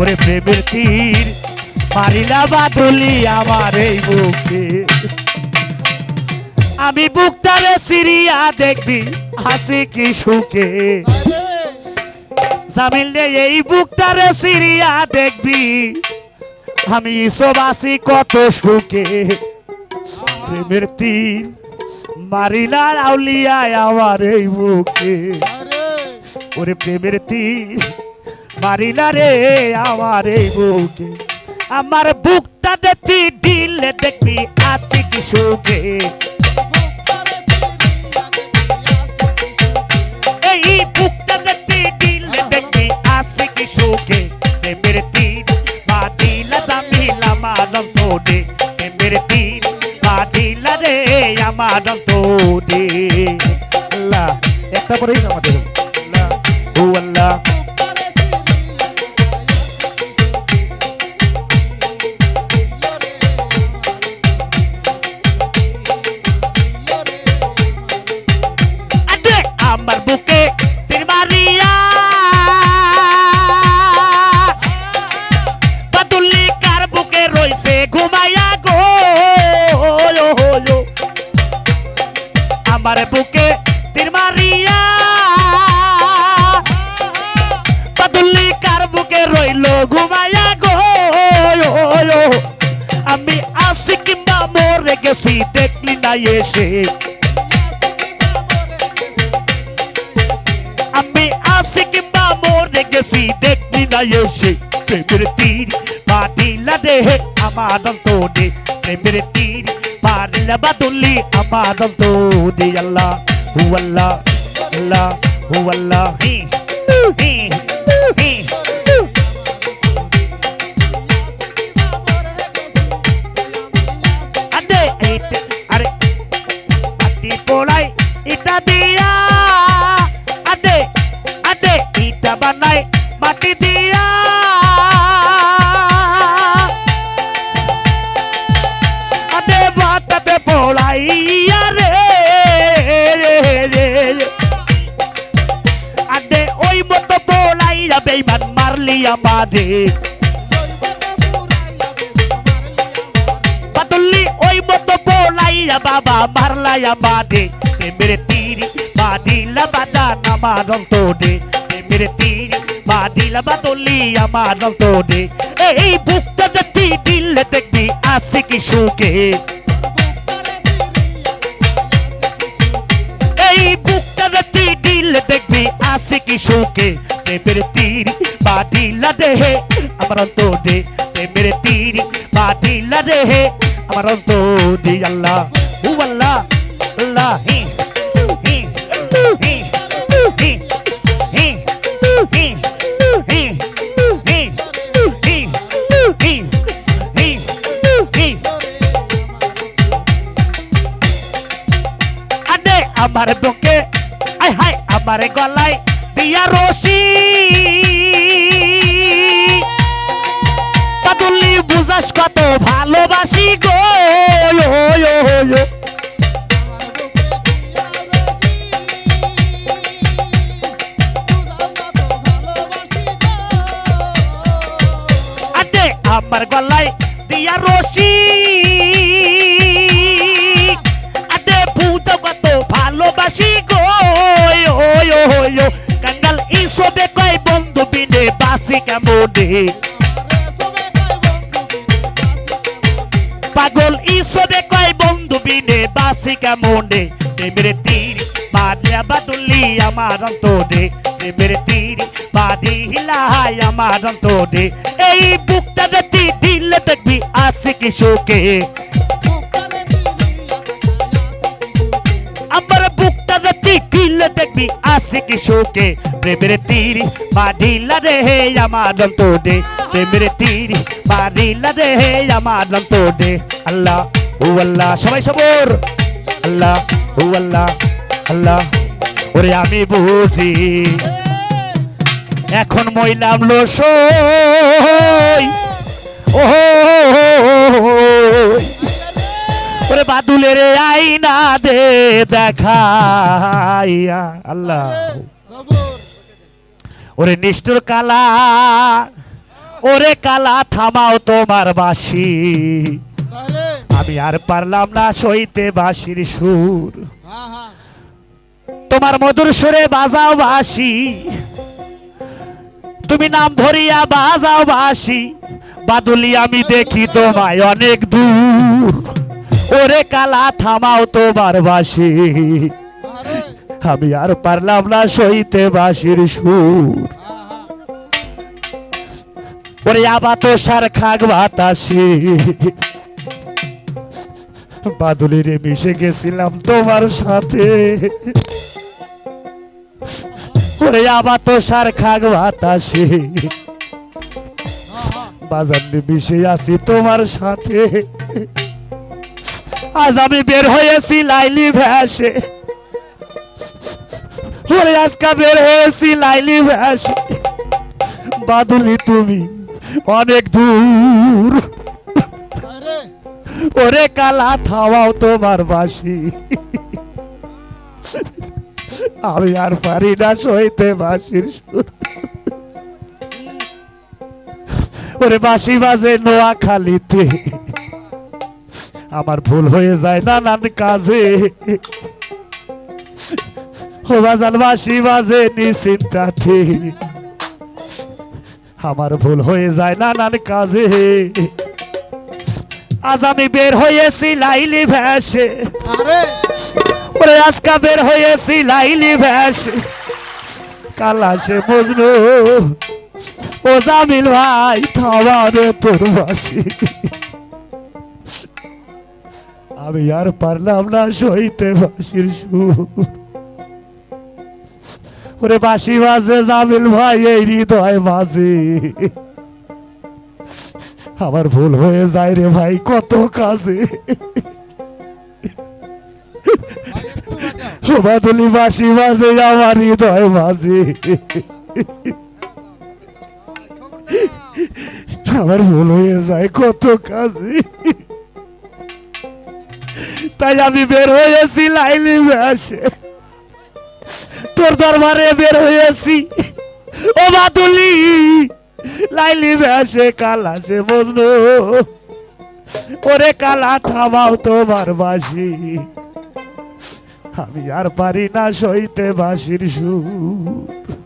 ওরে প্রেমের তীর। মারিলা বাদলি আমার এই বুকে। আমি বুকটারে সিরিয়া দেখবি হাসি কি সুখে। জামিল রে এই বুকটারে সিরিয়া দেখবি আমি সব আসি কত সুখে। প্রেমের তীর মারিলা আউলিয়ায় আমার এই বুকে। ওরে প্রেমের তীর মারিলা রে আমার এই বুকে। আমার বুকটা দেখি দিলে দেখবি আছি কি সুখে। এই বুকটা দেখি দিলে দেখবি আছি কি সুখে। প্রেমের তীর মারিলা জামিলা মাদম তোডে প্রেমের তীর মারিলা রে আমার তোডে আল্লাহ একটা পরেই আমাদের আল্লাহ ও আল্লাহ। এসে? আমি আসি কিংবা মরে গেছি দেখবি না এসে? প্রেমের তীর পাটিলা দেহে আমার তোনে প্রেমের তীর পাটিলা বাদুলি আমার তোনে আল্লাহ, হু আল্লাহ আল্লাহ, হু আল্লাহ। হি হি হি। মারলিয়া বাঁধে। পাতুল্লি ওই মতো বোলাইয়া বাবা মারলাইয়া বাঁধে। প্রেমের তীর বাঁধিলা বাজান আমার অন্তরে। প্রেমের তীর বাঁধিলা বাতুল্লি আমার অন্তরে। এই বুকটা যে দিলে দেখবি আসি কি সুখে? रती डील देख भी आसी की शोके। ते मेरे तीर बाटी लड़े हे, अमरन तो दे। ते मेरे तीर बाटी लड़े हे, अमरन तो दे अल्लाह। हु अल्लाह গলায় দিয়া রশি। পাদুলি বুঝাস কত ভালোবাসি গো। আমার গলায় দিয়া রশি। আনে ভূত কত ভালোবাসি গো। বাসি কেমনে? পাগল ইসবে কয় বন্ধু বিনে, বাসি কেমনে? প্রেমের তীর বাদিয়া বাদুলি আমার অন্তরে। প্রেমের তীর বাদি হিলাই আমার অন্তরে। এই বুকটা যদি দিলে দেখবি আসে কি দেখবি প্রেমের তীর বাদিলা রে আমার অন্তরে প্রেমের তীর বাদিলা রে আমার অন্তরে আল্লাহ ও আল্লাহ, সবাই সবর। আল্লাহ ও আল্লাহ আল্লাহ, ওরে আমি বুঝি। এখন মইলাম লোসই। ও ওরে বাদুলের আইনা দে দেখাইয়া। আল্লাহ। ওরে নিষ্ঠুর কালা, ওরে কালা থামাও তোমার বাসি আমি আর পারলাম না সইতে বাসির সুর। তোমার মধুর সুরে বাজাও বাসি তুমি নাম ধরিয়া বাজাও বাসি বাদুলি আমি দেখি তোমায় অনেক দূর। ওরে কালা, থামাও তোমার বাসি আমি আর পারলাম না সইতে বাসির সুর। ওরে আবার তো সার খাগ বাতাসি। বাদুলিরে মিশে গেছিলাম তোমার সাথে। ওরে আবার তো সার খাগ বাতাসি। বাজার মিশে আছি তোমার সাথে। আজ আমি বের হয়েছি লাইলি ভ্যাসে। ওরে আজকা বের হয়েছি লাইলি ভ্যাসে। বাদুলি তুমি অনেক দূর। ওরে কালা থাওয়াও তোমার বাসি। আমি আর পারি না সইতে বাসির সুর। ওরে বাসি বাজে নোয়া খালিতে আমার ভুল হয়ে যায় নানান কাজে। ও বাজান বাসি বাজে নিশ্চিন্তাতে। আমার ভুল হয়ে যায় নানান কাজে। আজ আমি বের হয়েছি লাইলি ভ্যাসে। ওরে আজকা বের হয়েছি লাইলি ভ্যাসে। কাল সে মজনু। ও জামিল ভাই থামারে তোরবাসী আমি আর পারলাম না সইতে বাসির সুর। ওরে বাসি বাজে জামিল ভাই, এই হৃদয় মাঝে। আমার ভুল হয়ে যায় রে ভাই, কত কাজে। বাসি বাজে আমার হৃদয় মাঝে। আমার ভুল হয়ে যায়, কত কাজে। তাই আমি বের হয়েছি লাইলি ভ্যাসে তোর দরবারে বের হয়েছি। ও বাদুলি লাইলি ভ্যাসে কালা সে বজলো ওরে কালা, থামাও তোমার বাসি আমি আর পারি না সইতে বাসির সুর।